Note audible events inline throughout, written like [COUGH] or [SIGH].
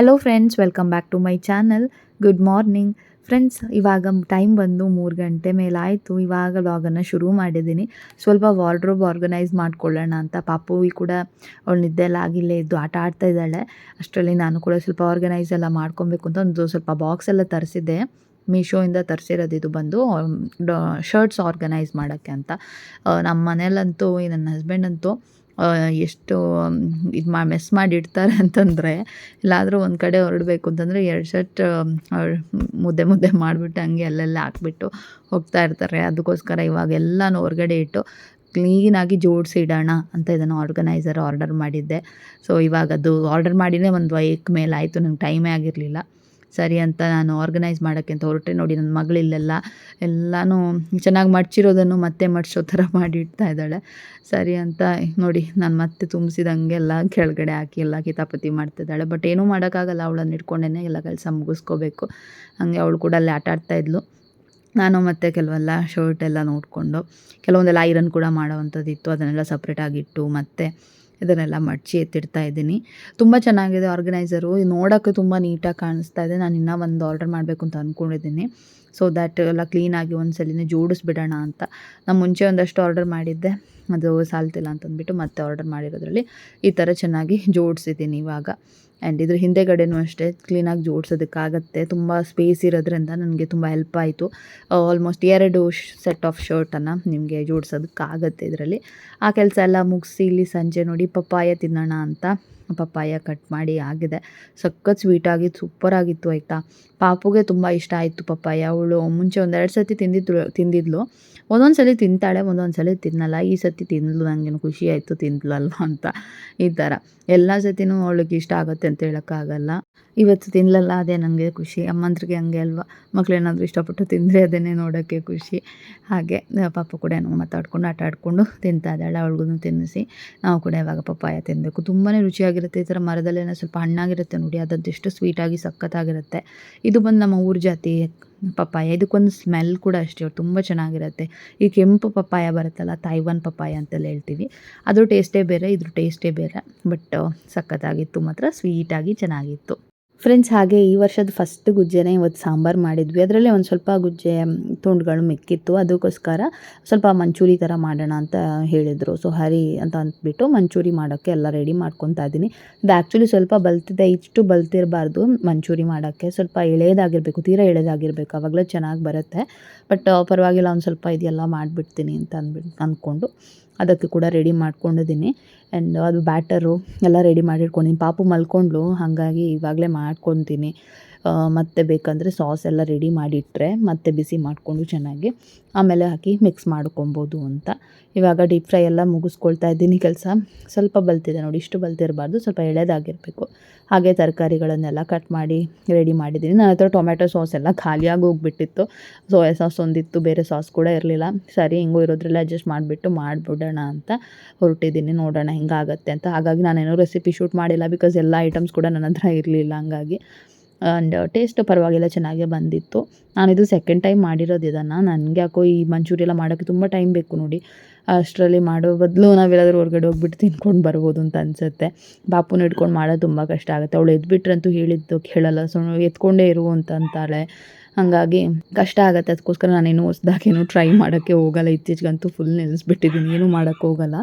Hello friends welcome back to my channel good morning friends ಇವಾಗ time ಬಂದು ಮೂರು ಗಂಟೆ ಮೇಲಾಯಿತು. ಇವಾಗ ವ್ಲಾಗನ್ನು ಶುರು ಮಾಡಿದ್ದೀನಿ. ಸ್ವಲ್ಪ ವಾರ್ಡ್ರೋಬ್ ಆರ್ಗನೈಸ್ ಮಾಡ್ಕೊಳ್ಳೋಣ ಅಂತ. ಪಾಪು ಕೂಡ ಅವಳು ನಿದ್ದೆ ಎಲ್ಲ ಆಗಿಲ್ಲೇ ಇದ್ದು ಆಟ ಆಡ್ತಾ ಇದ್ದಾಳೆ. ಅಷ್ಟರಲ್ಲಿ ನಾನು ಕೂಡ ಸ್ವಲ್ಪ ಆರ್ಗನೈಸ್ ಎಲ್ಲ ಮಾಡ್ಕೊಬೇಕು ಅಂತ ಒಂದು ಸ್ವಲ್ಪ ಬಾಕ್ಸ್ ಎಲ್ಲ ತರಿಸಿದ್ದೆ. ಮೀಶೋಯಿಂದ ತರಿಸಿರೋದು ಇದು ಬಂದು ಶರ್ಟ್ಸ್ ಆರ್ಗನೈಸ್ ಮಾಡೋಕ್ಕೆ ಅಂತ. ನಮ್ಮ ಮನೇಲಂತೂ ನನ್ನ ಹಸ್ಬೆಂಡ್ ಅಂತೂ ಎಷ್ಟು ಇದು ಮಾ ಮೆಸ್ ಮಾಡಿ ಇಡ್ತಾರೆ ಅಂತಂದರೆ ಇಲ್ಲಾದರೂ ಒಂದು ಕಡೆ ಹೊರಡಬೇಕು ಅಂತಂದರೆ ಎರಡು ಶರ್ಟ್ ಮುದ್ದೆ ಮುದ್ದೆ ಮಾಡಿಬಿಟ್ಟು ಹಂಗೆ ಅಲ್ಲೆಲ್ಲ ಹಾಕ್ಬಿಟ್ಟು ಹೋಗ್ತಾ ಇರ್ತಾರೆ. ಅದಕ್ಕೋಸ್ಕರ ಇವಾಗ ಎಲ್ಲನೂ ಹೊರಗಡೆ ಇಟ್ಟು ಕ್ಲೀನಾಗಿ ಜೋಡಿಸಿ ಇಡೋಣ ಅಂತ ಇದನ್ನು ಆರ್ಗನೈಸರ್ ಆರ್ಡರ್ ಮಾಡಿದ್ದೆ. ಸೊ ಇವಾಗ ಅದು ಆರ್ಡರ್ ಮಾಡಿನೇ ಒಂದು ವೈಕ್ ಮೇಲೆ ಆಯಿತು, ನಂಗೆ ಟೈಮೇ ಆಗಿರಲಿಲ್ಲ. ಸರಿ ಅಂತ ನಾನು ಆರ್ಗನೈಸ್ ಮಾಡೋಕ್ಕೆ ಅಂತ ಹೊರಟೆ. ನೋಡಿ, ನನ್ನ ಮಗಳಿಲ್ಲೆಲ್ಲ ಎಲ್ಲನೂ ಚೆನ್ನಾಗಿ ಮಡ್ಚಿರೋದನ್ನು ಮತ್ತೆ ಮಡ್ಚೋ ಥರ [LAUGHS] ಮಾಡಿ ಇಡ್ತಾ ಇದ್ದಾಳೆ. ಸರಿ ಅಂತ ನೋಡಿ, ನಾನು ಮತ್ತೆ ತುಂಬಿಸಿದಂಗೆಲ್ಲ ಕೆಳಗಡೆ ಹಾಕಿ, ಎಲ್ಲ ಕಿತಾಪತಿ ಮಾಡ್ತಿದ್ದಾಳೆ ಬಟ್ ಏನೂ ಮಾಡೋಕ್ಕಾಗಲ್ಲ. ಅವಳನ್ನು ಇಟ್ಕೊಂಡೇ ಎಲ್ಲ ಕೆಲಸ ಮುಗಿಸ್ಕೋಬೇಕು. ಹಾಗೆ ಅವಳು ಕೂಡ ಅಲ್ಲಿ ಆಟಾಡ್ತಾ ಇದ್ಲು. ನಾನು ಮತ್ತೆ ಕೆಲವೆಲ್ಲ ಶರ್ಟ್ ಎಲ್ಲ ನೋಡಿಕೊಂಡು, ಕೆಲವೊಂದೆಲ್ಲ ಐರನ್ ಕೂಡ ಮಾಡೋವಂಥದ್ದು ಇತ್ತು ಅದನ್ನೆಲ್ಲ ಸಪ್ರೇಟಾಗಿಟ್ಟು ಮತ್ತೆ ಇದನ್ನೆಲ್ಲ ಮಡಚಿ ಎತ್ತಿಡ್ತಾ ಇದ್ದೀನಿ. ತುಂಬ ಚೆನ್ನಾಗಿದೆ ಆರ್ಗನೈಸರು ನೋಡೋಕ್ಕೆ ತುಂಬ ನೀಟಾಗಿ ಕಾಣಿಸ್ತಾ ಇದೆ. ನಾನು ಇನ್ನೂ ಒಂದು ಆರ್ಡರ್ ಮಾಡಬೇಕು ಅಂತ ಅಂದ್ಕೊಂಡಿದ್ದೀನಿ ಸೊ ದ್ಯಾಟ್ ಎಲ್ಲ ಕ್ಲೀನಾಗಿ ಒಂದು ಸಲಿನೇ ಜೋಡಿಸ್ಬಿಡೋಣ ಅಂತ. ನಾನು ಮುಂಚೆ ಒಂದಷ್ಟು ಆರ್ಡರ್ ಮಾಡಿದ್ದೆ. ಅದು ಸಾಲ್ತಿಲ್ಲ ಅಂತಂದ್ಬಿಟ್ಟು ಮತ್ತೆ ಆರ್ಡರ್ ಮಾಡಿರೋದ್ರಲ್ಲಿ ಈ ಥರ ಚೆನ್ನಾಗಿ ಜೋಡಿಸಿದ್ದೀನಿ ಇವಾಗ. ಆ್ಯಂಡ್ ಇದ್ರ ಹಿಂದೆಗಡೆನೂ ಅಷ್ಟೇ ಕ್ಲೀನಾಗಿ ಜೋಡಿಸೋದಕ್ಕಾಗತ್ತೆ. ತುಂಬ ಸ್ಪೇಸ್ ಇರೋದ್ರಿಂದ ನನಗೆ ತುಂಬ ಹೆಲ್ಪ್ ಆಯಿತು. ಆಲ್ಮೋಸ್ಟ್ ಎರಡು ಸೆಟ್ ಆಫ್ ಶರ್ಟನ್ನು ನಿಮಗೆ ಜೋಡಿಸೋದಕ್ಕಾಗತ್ತೆ ಇದರಲ್ಲಿ. ಆ ಕೆಲಸ ಎಲ್ಲ ಮುಗಿಸಿ ಇಲ್ಲಿ ಸಂಜೆ ನೋಡಿ ಪಪ್ಪಾಯ ತಿನ್ನೋಣ ಅಂತ ಪಪ್ಪಾಯ ಕಟ್ ಮಾಡಿ ಆಗಿದೆ. ಸಖತ್ ಸ್ವೀಟಾಗಿತ್ತು ಸೂಪರಾಗಿತ್ತು ಆಯಿತಾ? ಪಾಪುಗೆ ತುಂಬ ಇಷ್ಟ ಆಯಿತು ಪಪ್ಪಾಯ. ಅವಳು ಮುಂಚೆ ಒಂದೆರಡು ಸತಿ ತಿಂದಿದ್ರು, ತಿಂದಿದ್ಲು. ಒಂದೊಂದು ಸಲ ತಿಂತಾಳೆ ಒಂದೊಂದು ಸಲ ತಿನ್ನಲ್ಲ. ಈ ಸತಿ ತಿಂದ್ಲು ನನಗೇನು ಖುಷಿ ಆಯಿತು, ತಿಂದ್ಲಲ್ವ ಅಂತ ಈ ಥರ ಎಲ್ಲ ಸತಿನೂ ಅವಳಿಗೆ ಇಷ್ಟ ಆಗುತ್ತೆ ಅಂತ ಹೇಳೋಕ್ಕಾಗಲ್ಲ. ಇವತ್ತು ತಿನ್ನಲಲ್ಲ ಅದೇ ನನಗೆ ಖುಷಿ. ಅಮ್ಮಂದ್ರಿಗೆ ಹಂಗೆ ಅಲ್ವಾ? ಮಕ್ಕಳೇನಾದರೂ ಇಷ್ಟಪಟ್ಟು ತಿಂದರೆ ಅದನ್ನೇ ನೋಡೋಕ್ಕೆ ಖುಷಿ. ಹಾಗೆ ಪಾಪ ಕೂಡ ಮಾತಾಡ್ಕೊಂಡು, ಆಟ ಆಡಿಕೊಂಡು ತಿಂತಾ ಇದ್ದಾಳೆ. ಅವಳಿಗೂ ತಿನ್ನಿಸಿ. ನಾವು ಕೂಡ ಇವಾಗ ಪಪ್ಪಾಯ ತಿನ್ನಬೇಕು ತುಂಬಾ ರುಚಿಯಾಗಿರುತ್ತೆ. ಈ ಥರ ಮರದಲ್ಲೇನೋ ಸ್ವಲ್ಪ ಹಣ್ಣಾಗಿರುತ್ತೆ ನೋಡಿ. ಅದಂತೂ ಎಷ್ಟು ಸ್ವೀಟಾಗಿ ಸಖತ್ತಾಗಿರುತ್ತೆ. ಇದು ಬಂದು ನಮ್ಮ ಊರ ಜಾತಿ ಪಪ್ಪಾಯ. ಇದಕ್ಕೊಂದು ಸ್ಮೆಲ್ ಕೂಡ ಅಷ್ಟೇ ತುಂಬ ಚೆನ್ನಾಗಿರುತ್ತೆ. ಈ ಕೆಂಪು ಪಪ್ಪಾಯ ಬರುತ್ತಲ್ಲ ತೈವಾನ್ ಪಪ್ಪಾಯ ಅಂತೆಲ್ಲ ಹೇಳ್ತೀವಿ. ಅದ್ರ ಟೇಸ್ಟೇ ಬೇರೆ, ಇದ್ರ ಟೇಸ್ಟೇ ಬೇರೆ ಬಟ್ ಸಖತ್ತಾಗಿತ್ತು ಮಾತ್ರ ಸ್ವೀಟಾಗಿ ಚೆನ್ನಾಗಿತ್ತು. ಫ್ರೆಂಡ್ಸ್ ಹಾಗೆ ಈ ವರ್ಷದ ಫಸ್ಟ್ ಗುಜ್ಜೆನೇ ಇವತ್ತು ಸಾಂಬಾರು ಮಾಡಿದ್ವಿ. ಅದರಲ್ಲೇ ಒಂದು ಸ್ವಲ್ಪ ಗುಜ್ಜೆ ತುಂಡುಗಳು ಮಿಕ್ಕಿತ್ತು. ಅದಕ್ಕೋಸ್ಕರ ಸ್ವಲ್ಪ ಮಂಚೂರಿ ಥರ ಮಾಡೋಣ ಅಂತ ಹೇಳಿದರು. ಸೊ ಹರಿ ಅಂತ ಅಂದ್ಬಿಟ್ಟು ಮಂಚೂರಿ ಮಾಡೋಕ್ಕೆ ಎಲ್ಲ ರೆಡಿ ಮಾಡ್ಕೊತಾ ಇದ್ದೀನಿ ಇದು ಆ್ಯಕ್ಚುಲಿ ಸ್ವಲ್ಪ ಬಲ್ತಿದೆ. ಇಷ್ಟು ಬಲ್ತಿರಬಾರ್ದು ಮಂಚೂರಿ ಮಾಡೋಕ್ಕೆ. ಸ್ವಲ್ಪ ಎಳೆದಾಗಿರಬೇಕು ತೀರಾ ಎಳೆದಾಗಿರಬೇಕು ಆವಾಗಲೇ ಚೆನ್ನಾಗಿ ಬರುತ್ತೆ. ಬಟ್ ಪರವಾಗಿಲ್ಲ, ಒಂದು ಸ್ವಲ್ಪ ಇದೆಲ್ಲ ಮಾಡಿಬಿಡ್ತೀನಿ ಅಂತ ಅಂದ್ಬಿಟ್ಟು ಅಂದ್ಕೊಂಡು ಅದಕ್ಕೆ ಕೂಡ ರೆಡಿ ಮಾಡ್ಕೊಂಡಿದ್ದೀನಿ ಆ್ಯಂಡ್ ಅದು ಬ್ಯಾಟರು ಎಲ್ಲ ರೆಡಿ ಮಾಡಿಟ್ಕೊಂಡಿನಿ. ಪಾಪು ಮಲ್ಕೊಂಡ್ಳು ಹಾಗಾಗಿ ಇವಾಗಲೇ ಮಾಡ್ಕೊತೀನಿ. ಮತ್ತೆ ಬೇಕಂದರೆ ಸಾಸ್ ಎಲ್ಲ ರೆಡಿ ಮಾಡಿಟ್ಟರೆ ಮತ್ತೆ ಬಿಸಿ ಮಾಡಿಕೊಂಡು ಚೆನ್ನಾಗಿ ಆಮೇಲೆ ಹಾಕಿ ಮಿಕ್ಸ್ ಮಾಡ್ಕೊಬೋದು ಅಂತ. ಇವಾಗ ಡೀಪ್ ಫ್ರೈ ಎಲ್ಲ ಮುಗಿಸ್ಕೊಳ್ತಾ ಇದ್ದೀನಿ ಕೆಲಸ. ಸ್ವಲ್ಪ ಬಲ್ತಿದೆ ನೋಡಿ, ಇಷ್ಟು ಬಲ್ತಿರಬಾರ್ದು, ಸ್ವಲ್ಪ ಎಳೆದಾಗಿರಬೇಕು ಹಾಗೆ ತರಕಾರಿಗಳನ್ನೆಲ್ಲ ಕಟ್ ಮಾಡಿ ರೆಡಿ ಮಾಡಿದ್ದೀನಿ. ನನ್ನ ಹತ್ರ ಟೊಮೆಟೊ ಸಾಸ್ ಎಲ್ಲ ಖಾಲಿಯಾಗಿ ಹೋಗ್ಬಿಟ್ಟಿತ್ತು. ಸೋಯಾ ಸಾಸ್ ಒಂದಿತ್ತು, ಬೇರೆ ಸಾಸ್ ಕೂಡ ಇರಲಿಲ್ಲ. ಸರಿ, ಹಿಂಗೂ ಇರೋದ್ರಲ್ಲ ಅಡ್ಜಸ್ಟ್ ಮಾಡಿಬಿಟ್ಟು ಮಾಡಿಬಿಡೋಣ ಅಂತ ಹೊರಟಿದ್ದೀನಿ. ನೋಡೋಣ ಹೆಂಗಾಗತ್ತೆ ಅಂತ. ಹಾಗಾಗಿ ನಾನೇನೋ ರೆಸಿಪಿ ಶೂಟ್ ಮಾಡಿಲ್ಲ ಬಿಕಾಸ್ ಎಲ್ಲ ಐಟಮ್ಸ್ ಕೂಡ ನನ್ನ ಹತ್ರ ಇರಲಿಲ್ಲ ಹಂಗಾಗಿ. ಆ್ಯಂಡ್ ಟೇಸ್ಟ್ ಪರವಾಗಿಲ್ಲ, ಚೆನ್ನಾಗೇ ಬಂದಿತ್ತು. ನಾನು ಇದು ಸೆಕೆಂಡ್ ಟೈಮ್ ಮಾಡಿರೋದು ಇದನ್ನು. ನನಗೆ ಯಾಕೋ ಈ ಮಂಚೂರಿ ಎಲ್ಲ ಮಾಡೋಕ್ಕೆ ತುಂಬ ಟೈಮ್ ಬೇಕು ನೋಡಿ. ಅಷ್ಟರಲ್ಲಿ ಮಾಡೋ ಬದಲು ನಾವೆಲ್ಲಾದರೂ ಹೊರಗಡೆ ಹೋಗ್ಬಿಟ್ಟು ತಿನ್ಕೊಂಡು ಬರ್ಬೋದು ಅಂತ ಅನಿಸುತ್ತೆ. ಬಾಪುನ ಹಿಡ್ಕೊಂಡು ಮಾಡೋದು ತುಂಬ ಕಷ್ಟ ಆಗುತ್ತೆ. ಅವಳು ಎದ್ಬಿಟ್ರಂತೂ ಹೇಳಿದ್ದು ಕೇಳಲ್ಲ. ಸೊ, ಎತ್ಕೊಂಡೇ ಇರು ಅಂತ ಅಂತಾಳೆ. ಹಾಗಾಗಿ ಕಷ್ಟ ಆಗುತ್ತೆ. ಅದಕ್ಕೋಸ್ಕರ ನಾನೇನು ಹೊಸ್ದಾಗೇನು ಟ್ರೈ ಮಾಡೋಕ್ಕೆ ಹೋಗಲ್ಲ. ಇತ್ತೀಚೆಗಂತೂ ಫುಲ್ ನೆನೆಸ್ಬಿಟ್ಟಿದ್ದೀನಿ. ಏನೂ ಮಾಡೋಕ್ಕೆ ಹೋಗಲ್ಲ.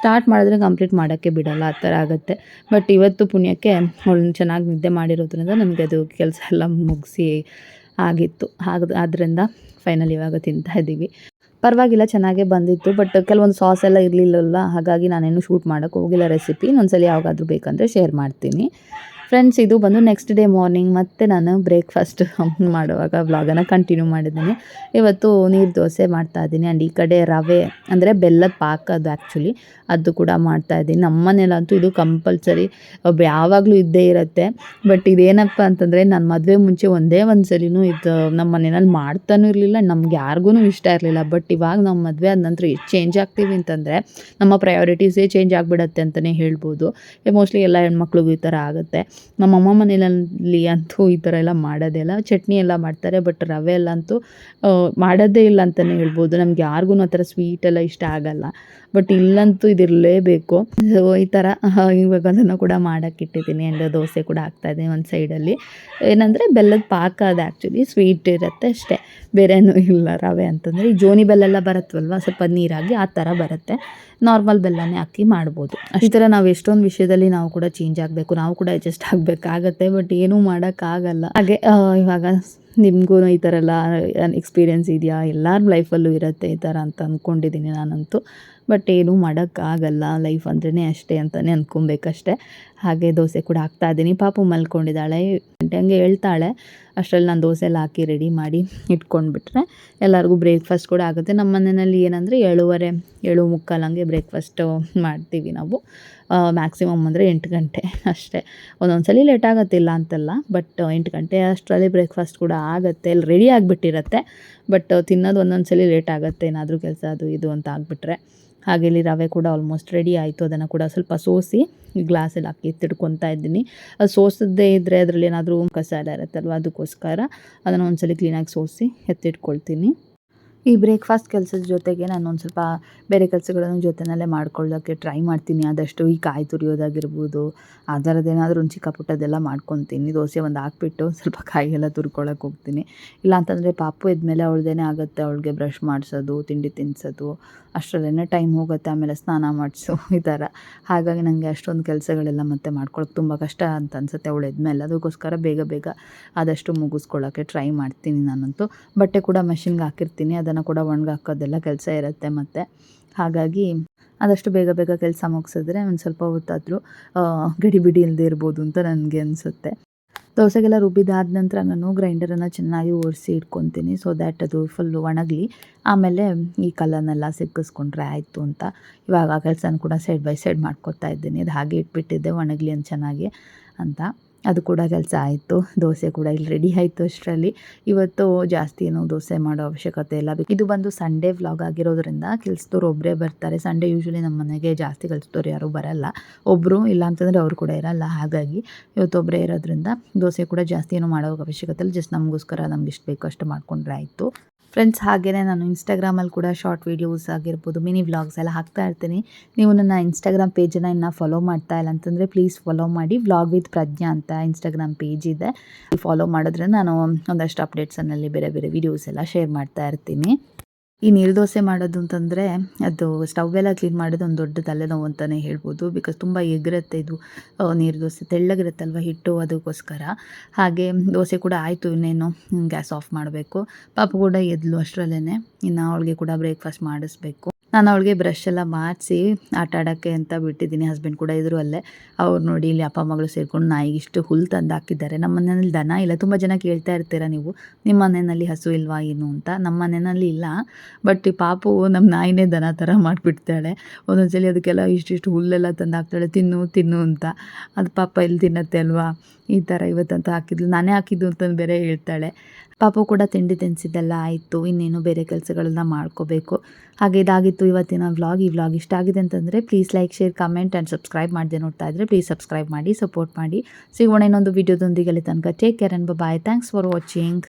ಸ್ಟಾರ್ಟ್ ಮಾಡಿದ್ರೆ ಕಂಪ್ಲೀಟ್ ಮಾಡೋಕ್ಕೆ ಬಿಡಲ್ಲ, ಆ ಥರ ಆಗುತ್ತೆ. ಬಟ್ ಇವತ್ತು ಪುಣ್ಯಕ್ಕೆ ಅವಳನ್ನ ಚೆನ್ನಾಗಿ ನಿದ್ದೆ ಮಾಡಿರೋದ್ರಿಂದ ನನಗೆ ಅದು ಕೆಲಸ ಎಲ್ಲ ಮುಗಿಸಿ ಆಗಿತ್ತು. ಹಾಗ ಆದ್ದರಿಂದ ಫೈನಲ್ ಇವಾಗ ತಿಂತಾ ಇದ್ದೀವಿ. ಪರವಾಗಿಲ್ಲ, ಚೆನ್ನಾಗೇ ಬಂದಿತ್ತು ಬಟ್ ಕೆಲವೊಂದು ಸಾಸ್ ಎಲ್ಲ ಇರಲಿಲ್ಲಲ್ಲ, ಹಾಗಾಗಿ ನಾನೇನು ಶೂಟ್ ಮಾಡೋಕ್ಕೆ ಹೋಗಿಲ್ಲ ರೆಸಿಪಿ ಇನ್ನೊಂದ್ಸಲ ಯಾವಾಗಾದರೂ ಬೇಕಂದರೆ ಶೇರ್ ಮಾಡ್ತೀನಿ. ಫ್ರೆಂಡ್ಸ್ ಇದು ಬಂದು ನೆಕ್ಸ್ಟ್ ಡೇ ಮಾರ್ನಿಂಗ್ ಮತ್ತೆ ನಾನು ಬ್ರೇಕ್ಫಾಸ್ಟ್ [LAUGHS] ಮಾಡುವಾಗ ವ್ಲಾಗನ್ನು ಕಂಟಿನ್ಯೂ ಮಾಡಿದ್ದೀನಿ. ಇವತ್ತು ನೀರು ದೋಸೆ ಮಾಡ್ತಾ ಇದ್ದೀನಿ. ಆ್ಯಂಡ್ ಈ ಕಡೆ ರವೆ, ಅಂದರೆ ಬೆಲ್ಲದ ಪಾಕ ಅದು ಆ್ಯಕ್ಚುಲಿ ಅದು ಕೂಡ ಮಾಡ್ತಾ ಇದ್ದೀನಿ. ನಮ್ಮ ಮನೇಲಂತೂ ಇದು ಕಂಪಲ್ಸರಿ ಯಾವಾಗಲೂ ಇದ್ದೇ ಇರುತ್ತೆ. ಬಟ್ ಇದೇನಪ್ಪ ಅಂತಂದರೆ, ನಾನು ಮದುವೆ ಮುಂಚೆ ಒಂದೇ ಒಂದು ಸಲಿನೂ ಇದು ನಮ್ಮ ಮನೆಯಲ್ಲಿ ಮಾಡ್ತಾನೂ ಇರಲಿಲ್ಲ. ನಮ್ಗೆ ಯಾರಿಗೂ ಇಷ್ಟ ಇರಲಿಲ್ಲ. ಬಟ್ ಇವಾಗ ನಮ್ಮ ಮದುವೆ ಆದ ನಂತರ ಎಷ್ಟು ಚೇಂಜ್ ಆಗ್ತೀವಿ ಅಂತಂದರೆ, ನಮ್ಮ ಪ್ರಯಾರಿಟೀಸೇ ಚೇಂಜ್ ಆಗಿಬಿಡತ್ತೆ ಅಂತಲೇ ಹೇಳ್ಬೋದು. ಮೋಸ್ಟ್ಲಿ ಎಲ್ಲ ಹೆಣ್ಮಕ್ಳಿಗೂ ಈ ಥರ ಆಗುತ್ತೆ. ನಮ್ಮಮ್ಮ ಮನೇಲಲ್ಲಿ ಅಂತೂ ಈ ಥರ ಎಲ್ಲ ಮಾಡೋದೇ ಇಲ್ಲ. ಚಟ್ನಿ ಎಲ್ಲ ಮಾಡ್ತಾರೆ ಬಟ್ ರವೆ ಎಲ್ಲ ಅಂತೂ ಮಾಡೋದೇ ಇಲ್ಲ ಅಂತಲೇ ಹೇಳ್ಬೋದು. ನಮ್ಗೆ ಯಾರಿಗೂ ಆ ಥರ ಸ್ವೀಟ್ ಎಲ್ಲ ಇಷ್ಟ ಆಗಲ್ಲ. ಬಟ್ ಇಲ್ಲಂತೂ ಇದಿರಲೇಬೇಕು ಸೊ ಈ ಥರ ಇವಾಗ ಅದನ್ನು ಕೂಡ ಮಾಡೋಕ್ಕೆ ಇಟ್ಟಿದ್ದೀನಿ. ಆ್ಯಂಡ್ ದೋಸೆ ಕೂಡ ಹಾಕ್ತಾಯಿದ್ದೀನಿ ಒಂದು ಸೈಡಲ್ಲಿ ಏನಂದರೆ ಬೆಲ್ಲದ ಪಾಕ ಅದು ಆ್ಯಕ್ಚುಲಿ ಸ್ವೀಟ್ ಇರುತ್ತೆ ಅಷ್ಟೇ. ಬೇರೆನೂ ಇಲ್ಲ ರವೆ ಅಂತಂದರೆ. ಈ ಜೋನಿ ಬೆಲ್ಲ ಬರುತ್ತಲ್ವ, ಸ್ವಲ್ಪ ನೀರಾಗಿ ಆ ಥರ ಬರುತ್ತೆ. ನಾರ್ಮಲ್ ಬೆಲ್ಲನೇ ಹಾಕಿ ಮಾಡ್ಬೋದು. ಈ ಥರ ನಾವು ಎಷ್ಟೊಂದು ವಿಷಯದಲ್ಲಿ ನಾವು ಕೂಡ ಚೇಂಜ್ ಆಗಬೇಕು. ನಾವು ಕೂಡ ಅಡ್ಜಸ್ಟ್ ಆಗಬೇಕಾಗತ್ತೆ ಬಟ್ ಏನೂ ಮಾಡೋಕ್ಕಾಗಲ್ಲ. ಹಾಗೆ ಇವಾಗ ನಿಮಗೂ ಈ ಥರ ಎಲ್ಲ ಎಕ್ಸ್ಪೀರಿಯೆನ್ಸ್ ಇದೆಯಾ? ಎಲ್ಲರ ಲೈಫಲ್ಲೂ ಇರುತ್ತೆ ಈ ಥರ ಅಂತ ಅಂದ್ಕೊಂಡಿದ್ದೀನಿ ನಾನಂತೂ. ಬಟ್ ಏನೂ ಮಾಡೋಕ್ಕಾಗಲ್ಲ ಲೈಫ್ ಅಂದ್ರೇ ಅಷ್ಟೇ ಅಂತಲೇ ಅಂದ್ಕೊಬೇಕಷ್ಟೆ ಹಾಗೆ ದೋಸೆ ಕೂಡ ಹಾಕ್ತಾ ಇದ್ದೀನಿ. ಪಾಪು ಮಲ್ಕೊಂಡಿದ್ದಾಳೆ. ಹಂಗೆ ಹೇಳ್ತಾಳೆ. ಅಷ್ಟರಲ್ಲಿ ನಾನು ದೋಸೆ ಎಲ್ಲ ಹಾಕಿ ರೆಡಿ ಮಾಡಿ ಇಟ್ಕೊಂಡ್ಬಿಟ್ರೆ ಎಲ್ಲರಿಗೂ ಬ್ರೇಕ್ಫಾಸ್ಟ್ ಕೂಡ ಆಗುತ್ತೆ. ನಮ್ಮ ಮನೆಯಲ್ಲಿ ಏನಂದರೆ ಏಳುವರೆ, ಏಳು ಮುಕ್ಕಾಲು ಹಂಗೆ ಬ್ರೇಕ್ಫಾಸ್ಟು ಮಾಡ್ತೀವಿ ನಾವು. ಮ್ಯಾಕ್ಸಿಮಮ್ ಅಂದರೆ ಎಂಟು ಗಂಟೆ ಅಷ್ಟೇ. ಒಂದೊಂದು ಸಲ ಲೇಟ್ ಆಗುತ್ತಿಲ್ಲ ಅಂತಲ್ಲ ಬಟ್ ಎಂಟು ಗಂಟೆ ಅಷ್ಟರಲ್ಲಿ ಬ್ರೇಕ್ಫಾಸ್ಟ್ ಕೂಡ ಆಗುತ್ತೆ. ಇಲ್ಲಿ ರೆಡಿ ಆಗಿಬಿಟ್ಟಿರತ್ತೆ ಬಟ್ ತಿನ್ನೋದು ಒಂದೊಂದು ಸಲ ಲೇಟ್ ಆಗುತ್ತೆ. ಏನಾದರೂ ಕೆಲಸ ಅದು ಇದು ಅಂತ ಆಗಿಬಿಟ್ರೆ. ಹಾಗೆ ಇಲ್ಲಿ ರವೆ ಕೂಡ ಆಲ್ಮೋಸ್ಟ್ ರೆಡಿ ಆಯಿತು. ಅದನ್ನು ಕೂಡ ಸ್ವಲ್ಪ ಸೋಸಿ ಗ್ಲಾಸಲ್ಲಿ ಹಾಕಿ ತಿಡ್ಕೊತಾ ಇದ್ದೀನಿ. ಅದು ಸೋಸದ್ದೇ ಇದ್ದರೆ ಅದರಲ್ಲಿ ಏನಾದರೂ ಕಸ ಎಲ್ಲ ಇರುತ್ತಲ್ವ? ಅದಕ್ಕೋಸ್ಕರ ಅದನ್ನು ಒಂದ್ಸಲಿ ಕ್ಲೀನಾಗಿ ಸೋಸಿ ಎತ್ತಿಟ್ಕೊಳ್ತೀನಿ. ಈ ಬ್ರೇಕ್ಫಾಸ್ಟ್ ಕೆಲಸದ ಜೊತೆಗೆ ನಾನು ಒಂದು ಸ್ವಲ್ಪ ಬೇರೆ ಕೆಲಸಗಳನ್ನು ಜೊತೆಯಲ್ಲೇ ಮಾಡ್ಕೊಳ್ಳೋಕ್ಕೆ ಟ್ರೈ ಮಾಡ್ತೀನಿ. ಆದಷ್ಟು ಈ ಕಾಯಿ ತುರಿಯೋದಾಗಿರ್ಬೋದು, ಆ ಥರದ್ದೇನಾದರೂ ಒಂದು ಚಿಕ್ಕ ಪುಟ್ಟದೆಲ್ಲ ಮಾಡ್ಕೊತೀನಿ. ದೋಸೆ ಒಂದು ಹಾಕ್ಬಿಟ್ಟು ಸ್ವಲ್ಪ ಕಾಯಿ ಎಲ್ಲ ತುರ್ಕೊಳಕ್ಕೆ ಹೋಗ್ತೀನಿ. ಇಲ್ಲ ಅಂತಂದರೆ ಪಾಪು ಇದ್ಮೇಲೆ ಅವಳದೇನೆ ಆಗುತ್ತೆ. ಅವಳಿಗೆ ಬ್ರಷ್ ಮಾಡಿಸೋದು, ತಿಂಡಿ ತಿನ್ನಿಸೋದು ಅಷ್ಟರಲ್ಲೇ ಟೈಮ್ ಹೋಗುತ್ತೆ, ಆಮೇಲೆ ಸ್ನಾನ ಮಾಡಿಸು, [LAUGHS] ಈ ಥರ. ಹಾಗಾಗಿ ನನಗೆ ಅಷ್ಟೊಂದು ಕೆಲಸಗಳೆಲ್ಲ ಮತ್ತೆ ಮಾಡ್ಕೊಳಕ್ಕೆ ತುಂಬ ಕಷ್ಟ ಅಂತ ಅನಿಸುತ್ತೆ ಅವಳು ಎದ್ಮೇಲೆ ಅದಕ್ಕೋಸ್ಕರ ಬೇಗ ಬೇಗ ಆದಷ್ಟು ಮುಗಿಸ್ಕೊಳ್ಳೋಕ್ಕೆ ಟ್ರೈ ಮಾಡ್ತೀನಿ ನಾನಂತೂ. ಬಟ್ಟೆ ಕೂಡ ಮೆಷಿನ್ಗೆ ಹಾಕಿರ್ತೀನಿ, ಅದನ್ನು ಕೂಡ ಒಣಗಿ ಹಾಕೋದೆಲ್ಲ ಕೆಲಸ ಇರುತ್ತೆ ಮತ್ತು. ಹಾಗಾಗಿ ಆದಷ್ಟು ಬೇಗ ಬೇಗ ಕೆಲಸ ಮುಗಿಸಿದ್ರೆ ಒಂದು ಸ್ವಲ್ಪ ಹೊತ್ತಾದರೂ ಗಡಿಬಿಡಿ ಇಲ್ಲದೆ ಇರ್ಬೋದು ಅಂತ ನನಗೆ ಅನಿಸುತ್ತೆ. ದೋಸೆಗೆಲ್ಲ ರುಬ್ಬಿದಾದ ನಂತರ ನಾನು ಗ್ರೈಂಡರನ್ನು ಚೆನ್ನಾಗಿ ಒರೆಸಿ ಇಟ್ಕೊತೀನಿ. ಸೊ ದ್ಯಾಟ್ ಅದು ಫುಲ್ಲು ಒಣಗಲಿ. ಆಮೇಲೆ ಈ ಕಲ್ಲನ್ನೆಲ್ಲ ಸಿಕ್ಕಿಸ್ಕೊಂಡ್ರೆ ಆಯಿತು ಅಂತ ಇವಾಗ ಆ ಕೆಲಸನ ಕೂಡ ಸೈಡ್ ಬೈ ಸೈಡ್ ಮಾಡ್ಕೊತಾ ಇದ್ದೀನಿ. ಅದು ಹಾಗೆ ಇಟ್ಬಿಟ್ಟಿದ್ದೆ ಒಣಗಲಿ ಅಂತ ಚೆನ್ನಾಗಿ ಅಂತ. ಅದು ಕೂಡ ಕೆಲಸ ಆಯಿತು. ದೋಸೆ ಕೂಡ ಇಲ್ಲಿ ರೆಡಿ ಆಯಿತು ಅಷ್ಟರಲ್ಲಿ. ಇವತ್ತು ಜಾಸ್ತಿ ಏನು ದೋಸೆ ಮಾಡೋ ಅವಶ್ಯಕತೆ ಇಲ್ಲ. ಇದು ಬಂದು ಸಂಡೇ ವ್ಲಾಗ್ ಆಗಿರೋದ್ರಿಂದ ಕೆಲಸದವ್ರು ಒಬ್ಬರೇ ಬರ್ತಾರೆ. ಸಂಡೇ ಯೂಶ್ವಲಿ ನಮ್ಮ ಮನೆಗೆ ಜಾಸ್ತಿ ಕೆಲಸದವ್ರು ಯಾರೂ ಬರಲ್ಲ. ಒಬ್ಬರು ಇಲ್ಲ ಅಂತಂದರೆ ಅವ್ರು ಕೂಡ ಇರಲ್ಲ. ಹಾಗಾಗಿ ಇವತ್ತು ಒಬ್ಬರೇ ಇರೋದ್ರಿಂದ ದೋಸೆ ಕೂಡ ಜಾಸ್ತಿ ಏನು ಮಾಡೋ ಅವಶ್ಯಕತೆ ಇಲ್ಲ. ಜಸ್ಟ್ ನಮಗೋಸ್ಕರ ನಮ್ಗೆ ಇಷ್ಟು ಬೇಕು ಅಷ್ಟು ಮಾಡ್ಕೊಂಡ್ರೆ ಆಯಿತು. ಫ್ರೆಂಡ್ಸ್ ಹಾಗೆಯೇ ನಾನು ಇನ್ಸ್ಟಾಗ್ರಾಮಲ್ಲಿ ಕೂಡ ಶಾರ್ಟ್ ವೀಡಿಯೋಸ್ ಆಗಿರ್ಬೋದು ಮಿನಿ ವ್ಲಾಗ್ಸ್ ಎಲ್ಲ ಹಾಕ್ತಾ ಇರ್ತೀನಿ. ನೀವು ನನ್ನ ಇನ್ಸ್ಟಾಗ್ರಾಮ್ ಪೇಜನ್ನು ಇನ್ನೂ ಫಾಲೋ ಮಾಡ್ತಾ ಇಲ್ಲ ಅಂತಂದರೆ ಪ್ಲೀಸ್ ಫಾಲೋ ಮಾಡಿ. ವ್ಲಾಗ್ ವಿತ್ ಪ್ರಜ್ಞಾ ಅಂತ ಇನ್ಸ್ಟಾಗ್ರಾಮ್ ಪೇಜ್ ಇದೆ. ಫಾಲೋ ಮಾಡಿದ್ರೆ ನಾನು ಒಂದಷ್ಟು ಅಪ್ಡೇಟ್ಸನ್ನಲ್ಲಿ ಬೇರೆ ಬೇರೆ ವೀಡಿಯೋಸ್ ಎಲ್ಲ ಶೇರ್ ಮಾಡ್ತಾ ಇರ್ತೀನಿ. ಈ ನೀರು ದೋಸೆ ಮಾಡೋದು ಅಂತಂದರೆ ಅದು ಸ್ಟವ್ ಎಲ್ಲ ಕ್ಲೀನ್ ಮಾಡೋದು ಒಂದು ದೊಡ್ಡ ತಲೆನೋವು ಅಂತಲೇ ಹೇಳ್ಬೋದು. ಬಿಕಾಸ್ ತುಂಬ ಎಗರುತ್ತೆ ಇದು ನೀರ್ದೋಸೆ ನೀರು ದೋಸೆ. ತೆಳ್ಳಗಿರುತ್ತಲ್ವ ಹಿಟ್ಟು ಅದಕ್ಕೋಸ್ಕರ. ಹಾಗೆ ದೋಸೆ ಕೂಡ ಆಯಿತು ಇನ್ನೇನು ಗ್ಯಾಸ್ ಆಫ್ ಮಾಡಬೇಕು. ಪಾಪ ಕೂಡ ಎದ್ಲು ಅಷ್ಟರಲ್ಲೇ ಇನ್ನು ಅವಳಿಗೆ ಕೂಡ ಬ್ರೇಕ್ಫಾಸ್ಟ್ ಮಾಡಿಸ್ಬೇಕು. ನಾನು ಅವಳಿಗೆ ಬ್ರಷ್ ಎಲ್ಲ ಮಾಡಿಸಿ ಆಟ ಆಡೋಕ್ಕೆ ಅಂತ ಬಿಟ್ಟಿದ್ದೀನಿ. ಹಸ್ಬೆಂಡ್ ಕೂಡ ಇದ್ರು ಅಲ್ಲೇ. ಅವ್ರು ನೋಡಿ ಇಲ್ಲಿ ಅಪ್ಪ ಮಗಳು ಸೇರ್ಕೊಂಡು ನಾಯಿಗೆ ಇಷ್ಟು ಹುಲ್ಲು ತಂದು ಹಾಕಿದ್ದಾರೆ ನಮ್ಮ ಮನೆಯಲ್ಲಿ ದನ ಇಲ್ಲ. ತುಂಬ ಜನ ಕೇಳ್ತಾ ಇರ್ತೀರ ನೀವು? ನಿಮ್ಮ ಮನೆಯಲ್ಲಿ ಹಸು ಇಲ್ವಾ ಏನು ಅಂತ? ನಮ್ಮ ಮನೆಯಲ್ಲಿ ಇಲ್ಲ. ಬಟ್ ಈ ಪಾಪು ನಮ್ಮ ನಾಯಿನೇ ದನ ಥರ ಮಾಡಿಬಿಡ್ತಾಳೆ. ಒಂದೊಂದ್ಸಲಿ ಅದಕ್ಕೆಲ್ಲ ಇಷ್ಟಿಷ್ಟು ಹುಲ್ಲೆಲ್ಲ ತಂದು ಹಾಕ್ತಾಳೆ ತಿನ್ನು ತಿನ್ನು ಅಂತ. ಅದು ಪಾಪ ಇಲ್ಲಿ ತಿನ್ನತ್ತೆ ಅಲ್ವಾ? ಈ ಥರ ಇವತ್ತಂತ ಹಾಕಿದ್ಲು. ನಾನೇ ಹಾಕಿದ್ದು ಅಂತಂದು ಬೇರೆ ಹೇಳ್ತಾಳೆ. ಪಾಪ ಕೂಡ ತಿಂಡಿ ತಿನ್ಸಿದ್ದೆಲ್ಲ ಆಯಿತು. ಇನ್ನೇನು ಬೇರೆ ಕೆಲಸಗಳನ್ನ ಮಾಡ್ಕೋಬೇಕು. ಹಾಗೆ ಇದಾಗಿತ್ತು ಇವತ್ತಿನ ವ್ಲಾಗ್. ಈ ವ್ಲಾಗ್ ಇಷ್ಟ ಆಗಿದೆ ಅಂತಂದರೆ please like share comment and subscribe ಮಾಡದೆ ನೋಡ್ತಾ ಇದ್ದರೆ ಪ್ಲೀಸ್ ಸಬ್ಸ್ಕ್ರೈಬ್ ಮಾಡಿ ಸಪೋರ್ಟ್ ಮಾಡಿ. ಸಿಗೋಣ ಇನ್ನೊಂದು ವೀಡಿಯೋದೊಂದಿಗೆ ಅಲ್ಲಿ ತನಕ. Take care and bye thanks for watching